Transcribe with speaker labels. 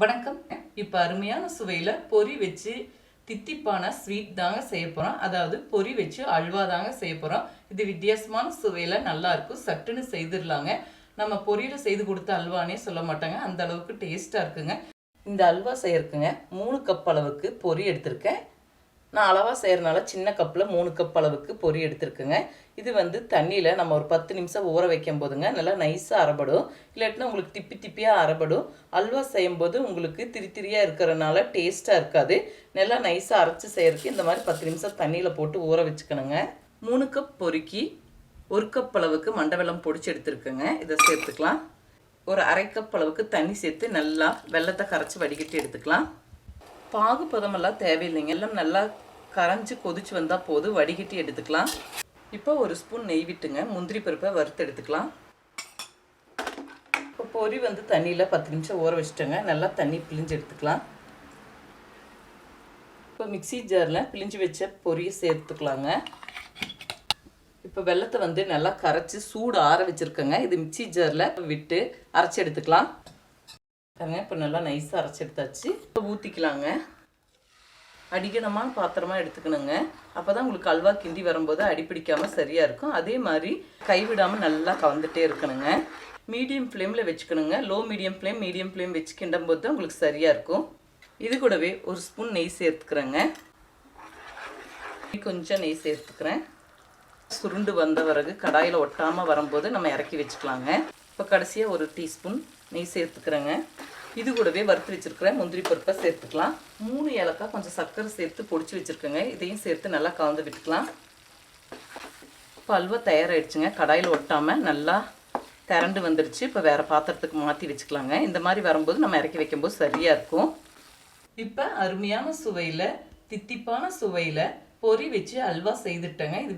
Speaker 1: வணக்கம். இப்போ அருமையான சுவையில் பொரி வச்சு தித்திப்பான ஸ்வீட் தாங்க செய்ய போகிறோம் அதாவது பொரி வச்சு அல்வா தாங்க செய்ய போகிறோம் இது வித்தியாசமான சுவையில் நல்லாயிருக்கும் சட்டுன்னு செய்திடலாங்க. நம்ம பொரியில் செய்து கொடுத்த அல்வானே சொல்ல மாட்டாங்க. அந்த அளவுக்கு டேஸ்ட்டாக இருக்குங்க. இந்த அல்வா செய்யறதுக்குங்க மூணு கப் அளவுக்கு பொரி எடுத்திருக்கேன். நான் அளவாக செய்கிறனால சின்ன கப்பில் மூணு கப் அளவுக்கு பொரி எடுத்துருக்குங்க. இது வந்து தண்ணியில் நம்ம ஒரு பத்து நிமிஷம் ஊற வைக்கும் போதுங்க. நல்லா நைஸாக அரைபடும். இல்லாட்டினா உங்களுக்கு திப்பி திப்பியாக அரைபடும். அல்வா செய்யும்போது உங்களுக்கு திரி திரியாக இருக்கிறனால டேஸ்ட்டாக இருக்காது. நல்லா நைஸாக அரைச்சி செய்கிறதுக்கு இந்த மாதிரி பத்து நிமிஷம் தண்ணியில் போட்டு ஊற வச்சுக்கணுங்க. மூணு கப் பொறுக்கி ஒரு கப் அளவுக்கு மண்டை வெல்லம் பொடிச்சு எடுத்துருக்குங்க. இதை சேர்த்துக்கலாம். ஒரு அரை கப் அளவுக்கு தண்ணி சேர்த்து நல்லா வெள்ளத்தை கரைச்சி வடிகட்டி எடுத்துக்கலாம். பாகுபதமெல்லாம் தேவையில்லைங்க. எல்லாம் நல்லா கரைஞ்சி கொதிச்சு வந்தால் போதும். வடிகட்டி எடுத்துக்கலாம். இப்போ ஒரு ஸ்பூன் நெய் விட்டுங்க. முந்திரி பருப்பை வறுத்து எடுத்துக்கலாம். இப்போ பொரி வந்து தண்ணியில் பத்து நிமிஷம் ஊற வச்சுட்டோங்க. நல்லா தண்ணி பிழிஞ்சு எடுத்துக்கலாம். இப்போ மிக்ஸி ஜாரில் பிழிஞ்சு வச்ச பொரியை சேர்த்துக்கலாங்க. இப்போ வெள்ளத்தை வந்து நல்லா கரைச்சி சூடு ஆற வச்சுருக்கேங்க. இது மிக்ஸி ஜாரில் விட்டு அரைச்சி எடுத்துக்கலாம். இப்போ நல்லா நைஸாக அரைச்சி எடுத்தாச்சு. இப்போ ஊற்றிக்கலாங்க அடிக்கணமான பாத்திரமா எடுத்துக்கணுங்க. அப்போ தான் உங்களுக்கு அல்வா கிண்டி வரும்போது அடிப்பிடிக்காமல் சரியாக இருக்கும். அதே மாதிரி கைவிடாமல் நல்லா கலந்துகிட்டே இருக்கணுங்க. மீடியம் ஃப்ளேமில் வச்சுக்கணுங்க. Low medium flame medium flame வச்சு கிண்டும் போது தான் உங்களுக்கு சரியாக இருக்கும். இது கூடவே ஒரு ஸ்பூன் நெய் சேர்த்துக்கிறேங்க. கொஞ்சம் நெய் சேர்த்துக்கிறேன். சுருண்டு வந்த பிறகு கடாயில் ஒட்டாமல் வரும்போது நம்ம இறக்கி வச்சுக்கலாங்க. இப்போ கடைசியாக ஒரு டீஸ்பூன் நெய் சேர்த்துக்கிறேங்க. இது கூடவே வறுத்து வச்சுருக்கிற முந்திரி பருப்பை சேர்த்துக்கலாம். மூணு ஏலக்காய் கொஞ்சம் சர்க்கரை சேர்த்து பொடிச்சு வச்சுருக்கேங்க. இதையும் சேர்த்து நல்லா கலந்து விட்டுக்கலாம். இப்போ அல்வா தயாராகிடுச்சுங்க கடாயில் ஒட்டாமல் நல்லா திரண்டு வந்துருச்சு. இப்போ வேறு பாத்திரத்துக்கு மாற்றி வச்சுக்கலாங்க. இந்த மாதிரி வரும்போது நம்ம இறக்கி வைக்கும்போது சரியாக இருக்கும். இப்போ அருமையான சுவையில் தித்திப்பான சுவையில் பொரி வச்சு அல்வா செய்துட்டேங்க. இது